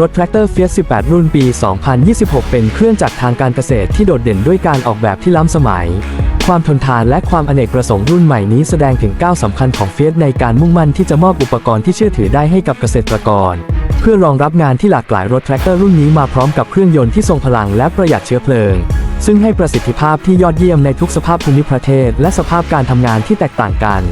รถแทรกเตอร์ Fiat 18 รุ่นปี 2026 เป็นเครื่องจักรทางการเกษตรที่โดดเด่นด้วยการออกแบบที่ล้ำสมัย ความทนทานและความอเนกประสงค์รุ่นใหม่นี้แสดงถึงก้าวสำคัญของ Fiat ในการมุ่งมั่นที่จะมอบอุปกรณ์ที่เชื่อถือได้ให้กับเกษตรกร เพื่อรองรับงานที่หลากหลายรถแทรกเตอร์รุ่นนี้มาพร้อมกับเครื่องยนต์ที่ทรงพลังและประหยัดเชื้อเพลิง ซึ่งให้ประสิทธิภาพที่ยอดเยี่ยมในทุกสภาพภูมิประเทศ และสภาพการทำงานที่แตกต่างกัน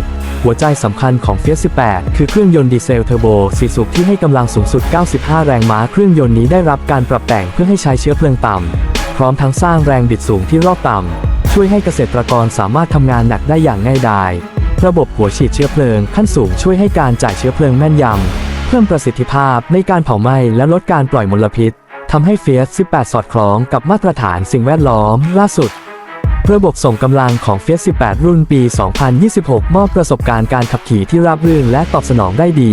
หัวใจสำคัญของ Fiat 18 คือเครื่องยนต์ดีเซลเทอร์โบ4สูบที่ให้กำลังสูงสุด 95 แรงม้า เครื่องยนต์นี้ได้รับการปรับแต่งเพื่อให้ใช้เชื้อเพลิงต่ำ พร้อมทั้งสร้างแรงบิดสูงที่รอบต่ำ ช่วยให้เกษตรกรสามารถทำงานหนักได้อย่างง่ายดาย ระบบหัวฉีดเชื้อเพลิงขั้นสูงช่วยให้การจ่ายเชื้อเพลิงแม่นยำ เพิ่มประสิทธิภาพในการเผาไหม้และลดการปล่อยมลพิษ ทำให้ Fiat 18 สอดคล้องกับมาตรฐานสิ่งแวดล้อมล่าสุด ระบบส่งกำลังของ Fiat 18 รุ่นปี 2026 มอบประสบการณ์การขับขี่ที่ราบรื่นและตอบสนองได้ดี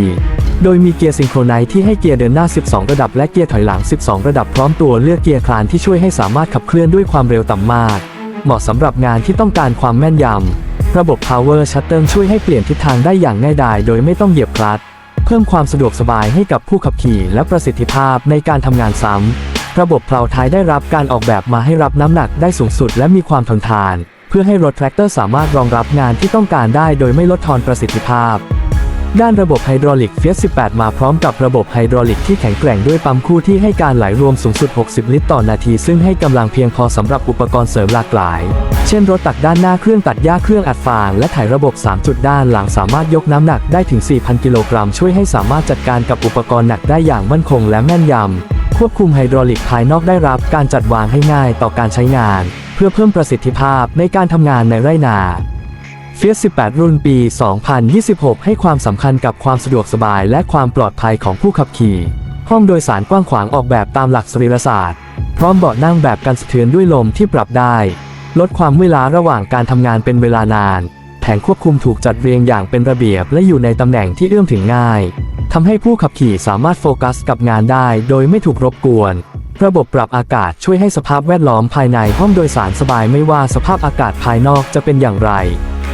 โดยมีเกียร์ซิงโครไนซ์ที่ให้เกียร์เดินหน้า 12 ระดับและเกียร์ถอยหลัง 12 ระดับพร้อมตัวเลือกเกียร์คลานที่ช่วยให้สามารถขับเคลื่อนด้วยความเร็วต่ำมาก เหมาะสำหรับงานที่ต้องการความแม่นยำระบบ Power Shuttle ช่วยให้เปลี่ยนทิศทางได้อย่างง่ายดายโดยไม่ต้องเหยียบคลัตช์ พิ่มความสะดวกสบายให้กับผู้ขับขี่และประสิทธิภาพในการทำงานซ้ำ ระบบเพลาท้ายได้รับการออกแบบมาให้รับน้ำหนักได้สูงสุดและมีความทนทาน เพื่อให้รถแทรกเตอร์สามารถรองรับงานที่ต้องการได้โดยไม่ลดทอนประสิทธิภาพ ด้านระบบไฮดรอลิก Fiat 18 มาพร้อมกับระบบไฮดรอลิกที่แข็งแกร่งด้วยปั๊มคู่ที่ให้การไหลรวมสูงสุด 60 ลิตรต่อนาที ซึ่งให้กำลังเพียงพอสำหรับอุปกรณ์เสริมหลากหลาย เช่นรถตักด้านหน้าเครื่องตัดหญ้าเครื่องอัดฟางและถ่ายระบบ 3 จุดด้านหลังสามารถยกน้ำหนักได้ถึง 4,000 กิโลกรัม ช่วยให้สามารถจัดการกับอุปกรณ์หนักได้อย่างมั่นคงและแม่นยำ ควบคุมไฮดรอลิกภายนอกได้รับการจัดวางให้ง่ายต่อการใช้งาน เพื่อเพิ่มประสิทธิภาพในการทำงานในไร่นา Fiat 18 รุ่นปี 2026 ให้ความสำคัญกับความสะดวกสบายและความปลอดภัยของผู้ขับขี่ ห้องโดยสารกว้างขวางออกแบบตามหลักสรีรศาสตร์ พร้อมเบาะนั่งแบบกันสะเทือนด้วยลมที่ปรับได้ ลดความเมื่อยล้าระหว่างการทำงานเป็นเวลานาน แผงควบคุมถูกจัดเรียงอย่างเป็นระเบียบและอยู่ในตำแหน่งที่เอื้อมถึงง่ายทำให้ผู้ขับขี่สามารถโฟกัสกับงานได้ โดยไม่ถูกรบกวน ระบบปรับอากาศช่วยให้สภาพแวดล้อมภายในห้องโดยสารสบายไม่ว่าสภาพอากาศภายนอกจะเป็นอย่างไร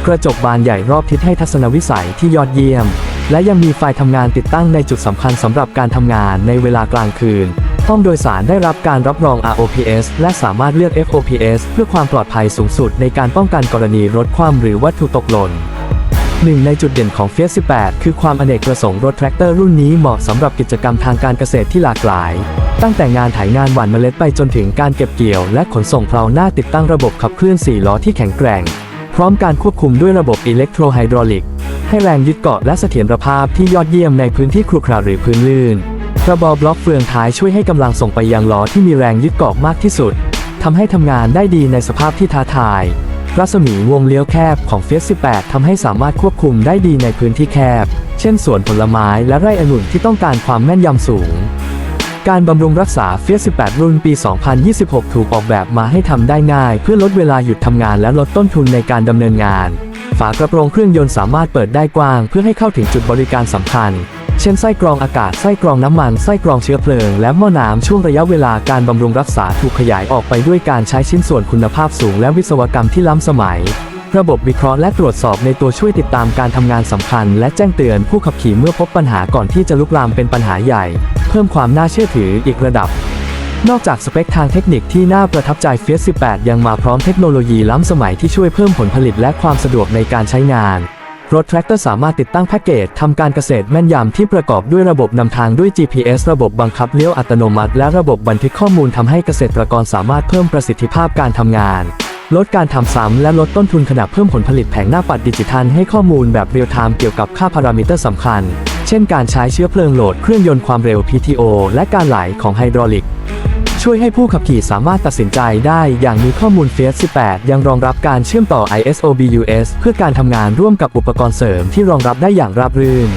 กระจกบานใหญ่รอบทิศให้ทัศนวิสัยที่ยอดเยี่ยม และยังมีไฟทำงานติดตั้งในจุดสำคัญสำหรับการทำงานในเวลากลางคืนห้องโดยสารได้รับการรับรอง ROPS และสามารถเลือก FOPS เพื่อความปลอดภัยสูงสุดในการป้องกันกรณีรถคว่ำหรือวัตถุตกหล่นหนึ่งในจุดเด่นของ Fiat 18 คือความอเนกประสงค์รถแทรกเตอร์รุ่นนี้เหมาะสำหรับกิจกรรมทางการเกษตรที่หลากหลาย ตั้งแต่งานไถงานหว่านเมล็ดไปจนถึงการเก็บเกี่ยว และขนส่งเพลาหน้าติดตั้งระบบขับเคลื่อน4ล้อที่แข็งแกร่ง ร้อมการควบคุมด้วยระบบอิเล็กโทรไฮดรอลิก ให้แรงยึดเกาะและเสถียรภาพที่ยอดเยี่ยมในพื้นที่ครุขระหรือพื้นลื่นกระบอบล็อกเฟืองท้ายช่วยให้กำลังส่งไปยังล้อที่มีแรงยึดเกาะมากที่สุดทำให้ทำงานได้ดีในสภาพที่ท้าทาย รัศมีวงเลี้ยวแคบของ Fiat 18ทำให้สามารถควบคุมได้ดีในพื้นที่แคบ เช่นสวนผลไม้และไร่องุ่นที่ต้องการความแม่นยำสูง การบำรุงรักษา Fiat 18 รุ่นปี 2026 ถูกออกแบบมาให้ทำได้ง่าย เพื่อลดเวลาหยุดทำงานและลดต้นทุนในการดำเนินงาน ฝากระโปรงเครื่องยนต์สามารถเปิดได้กว้าง เพื่อให้เข้าถึงจุดบริการสำคัญ เช่นไส้กรองอากาศ ไส้กรองน้ำมัน ไส้กรองเชื้อเพลิง และหม้อน้ำช่วงระยะเวลาการบำรุงรักษาถูกขยายออกไปด้วยการใช้ชิ้นส่วนคุณภาพสูง และวิศวกรรมที่ล้ำสมัยระบบวิเคราะห์และตรวจสอบในตัวช่วยติดตามการทำงานสำคัญ และแจ้งเตือนผู้ขับขี่เมื่อพบปัญหาก่อนที่จะลุกลามเป็นปัญหาใหญ่ เพิ่มความน่าเชื่อถืออีกระดับ นอกจากสเปคทางเทคนิคที่น่าประทับใจ Fiat 18 ยังมาพร้อมเทคโนโลยีล้ำสมัยที่ช่วยเพิ่มผลผลิตและความสะดวกในการใช้งานรถแทรกเตอร์สามารถติดตั้งแพ็กเกจทำการเกษตรแม่นยำที่ประกอบด้วยระบบนำทางด้วย GPS ระบบบังคับเลี้ยวอัตโนมัติ และระบบบันทึกข้อมูลทำให้เกษตรกรสามารถเพิ่มประสิทธิภาพการทำงาน ลดการทำซ้ำและลดต้นทุนขณะเพิ่มผลผลิตแผงหน้าปัดดิจิทัลให้ข้อมูลแบบเรียลไทม์เกี่ยวกับค่าพารามิเตอร์สำคัญ เช่นการใช้เชื้อเพลิงโหลดเครื่องยนต์ความเร็ว PTO และการไหลของไฮดรอลิก ช่วยให้ผู้ขับขี่สามารถตัดสินใจได้อย่างมีข้อมูล Fiat 18 ยังรองรับการเชื่อมต่อ ISO-BUS เพื่อการทำงานร่วมกับอุปกรณ์เสริมที่รองรับได้อย่างราบรื่น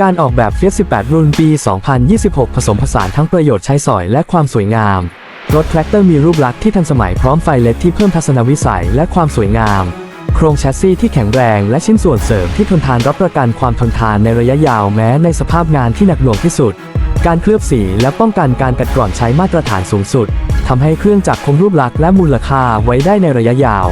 การออกแบบ Fiat 18 รุ่นปี 2026 ผสมผสานทั้งประโยชน์ใช้สอยและความสวยงาม รถแทรกเตอร์มีรูปลักษณ์ที่ทันสมัยพร้อมไฟเลดที่เพิ่มทัศนวิสัยและความสวยงาม ครงแชสซีที่แข็งแรงและชิ้นส่วนเสริมที่ทนทานรับประกันความทนทานในระยะยาวแม้ในสภาพงานที่หนักหน่วงที่สุด การเคลือบสีและป้องกันการกัดกร่อนใช้มาตรฐานสูงสุดทำให้เครื่องจักรคงรูปลักษณ์และมูลค่าไว้ได้ในระยะยาว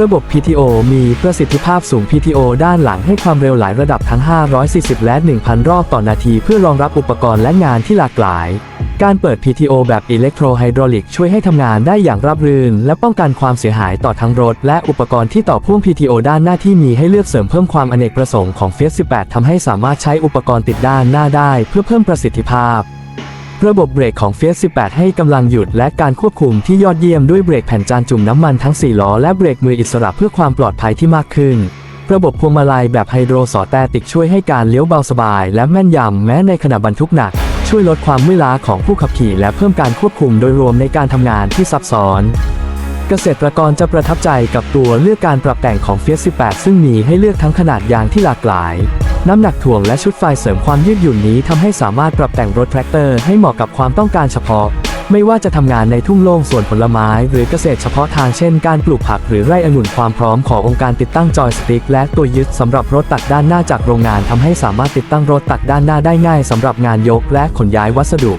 ระบบ PTO มีประสิทธิภาพสูง PTO ด้านหลังให้ความเร็วหลายระดับทั้ง 540 และ 1,000 รอบต่อนาที เพื่อรองรับอุปกรณ์และงานที่หลากหลาย การเปิด PTO แบบอิเล็กโทรไฮดรอลิกช่วยให้ทำงานได้อย่างราบรื่น และป้องกันความเสียหายต่อทั้งรถ และอุปกรณ์ที่ต่อพ่วง PTO ด้านหน้าที่มีให้เลือกเสริมเพิ่มความอเนกประสงค์ของ f 18ทำให้สามารถใช้อุปกรณ์ติดด้านหน้าได้ เพื่อเพิ่มประสิทธิภาพ ระบบเบรกของ f 18 ให้กำลังหยุดและการควบคุมที่ยอดเยี่ยมด้วยเบรกแผ่นจานจุ่มน้ำมันทั้ง 4 ล้อและเบรกมืออิสระเพื่อความปลอดภัยที่มากขึ้นระบบพวงมาลัยแบบไฮโดรสอแตติกช่วยให้การเลี้ยวเบาสบาย และแม่นยำแม้ในขณะบรรทุกหนัก ช่วยลดความเมื่อยล้าของผู้ขับขี่และเพิ่มการควบคุมโดยรวมในการทำงานที่ซับซ้อน เกษตรกรจะประทับใจกับตัวเลือกการปรับแต่งของ f 18 ซึ่งมีให้เลือกทั้งขนาดยางที่หลากหลาย น้ำหนักถ่วงและชุดไฟเสริมความยืดหยุ่นนี้ทำให้สามารถปรับแต่งรถแทรกเตอร์ให้เหมาะกับความต้องการเฉพาะ ไม่ว่าจะทำงานในทุ่งโล่งสวนผลไม้ หรือเกษตรเฉพาะทางเช่นการปลูกผักหรือไร่องุ่นความพร้อมขององค์การติดตั้งจอยสติ๊กและตัวยึดสำหรับรถตักด้านหน้าจากโรงงานทำให้สามารถติดตั้งรถตักด้านหน้าได้ง่ายสำหรับงานยกและขนย้ายวัสดุ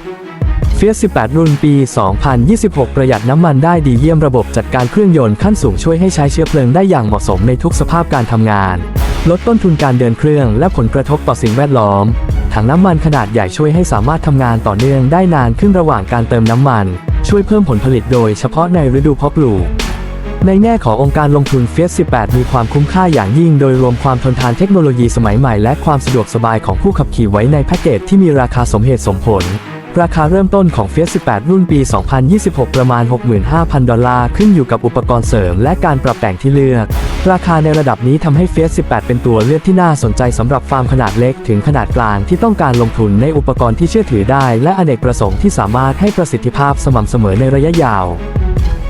f 18 รุ่นปี 2026 ประหยัดน้ำมันได้ดีเยี่ยมระบบจัดการเครื่องยนต์ขั้นสูงช่วยให้ใช้เชื้อเพลิงได้อย่างเหมาะสมในทุกสภาพการทำงาน ลดต้นทุนการเดินเครื่องและผลกระทบต่อสิ่งแวดล้อม ถังน้ำมันขนาดใหญ่ช่วยให้สามารถทำงานต่อเนื่องได้นานขึ้นระหว่างการเติมน้ำมัน ช่วยเพิ่มผลผลิตโดยเฉพาะในฤดูเพาะปลูกในแง่ขององค์การลงทุนเฟส18 มีความคุ้มค่าอย่างยิ่งโดยรวมความทนทานเทคโนโลยีสมัยใหม่และความสะดวกสบายของผู้ขับขี่ไว้ในแพ็กเกจที่มีราคาสมเหตุสมผล ราคาเริ่มต้นของ f 18 รุ่นปี 2026 ประมาณ 65,000 ดอลลาร์ ขึ้นอยู่กับอุปกรณ์เสริมและการปรับแต่งที่เลือก ราคาในระดับนี้ทำให้ f 18 เป็นตัวเลือกที่น่าสนใจสำหรับฟาร์มขนาดเล็กถึงขนาดกลางที่ต้องการลงทุนในอุปกรณ์ที่เชื่อถือได้ และอเนกประสงค์ที่สามารถให้ประสิทธิภาพสม่ำเสมอในระยะยาว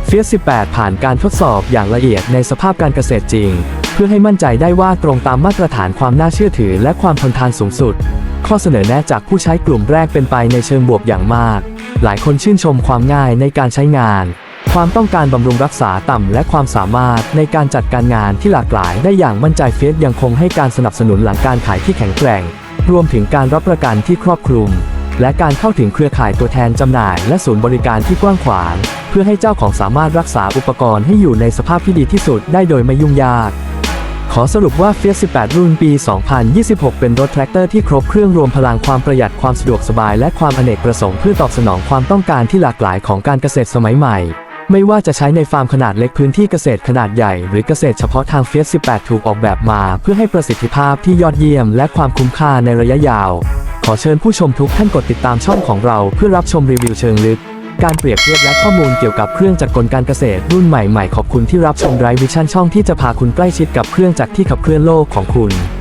f 18 ผ่านการทดสอบอย่างละเอียดในสภาพการเกษตรจริง เพื่อให้มั่นใจได้ว่าตรงตามมาตรฐานความน่าเชื่อถือและความทนทานสูงสุด ข้อเสนอแนะจากผู้ใช้กลุ่มแรกเป็นไปในเชิงบวกอย่างมาก หลายคนชื่นชมความง่ายในการใช้งาน ความต้องการบำรุงรักษาต่ำและความสามารถในการจัดการงานที่หลากหลายได้อย่างมั่นใจเฟสยังคงให้การสนับสนุนหลังการขายที่แข็งแกร่ง รวมถึงการรับประกันที่ครอบคลุม และการเข้าถึงเครือข่ายตัวแทนจำหน่าย และศูนย์บริการที่กว้างขวาง เพื่อให้เจ้าของสามารถรักษาอุปกรณ์ให้อยู่ในสภาพที่ดีที่สุดได้โดยไม่ยุ่งยาก ขอสรุปว่า f 18 รุ่นปี 2026 เป็นรถแทรกเตอร์ที่ครบเครื่องรวมพลังความประหยัดความสะดวกสบาย และความอเนกประสงค์เพื่อตอบสนองความต้องการที่หลากหลายของการเกษตรสมัยใหม่ ไม่ว่าจะใช้ในฟาร์มขนาดเล็กพื้นที่เกษตรขนาดใหญ่ หรือเกษตรเฉพาะทาง f 18 ถูกออกแบบมา เพื่อให้ประสิทธิภาพที่ยอดเยี่ยม และความคุ้มค่าในระยะยาว ขอเชิญผู้ชมทุกท่านกดติดตามช่องของเรา เพื่อรับชมรีวิวเชิงลึก การเปรียบเทียบและข้อมูลเกี่ยวกับเครื่องจักรกลการเกษตรรุ่นใหม่ๆ ขอบคุณที่รับชมไรวิชั่นช่องที่จะพาคุณใกล้ชิดกับเครื่องจักรที่ขับเคลื่อนโลกของคุณ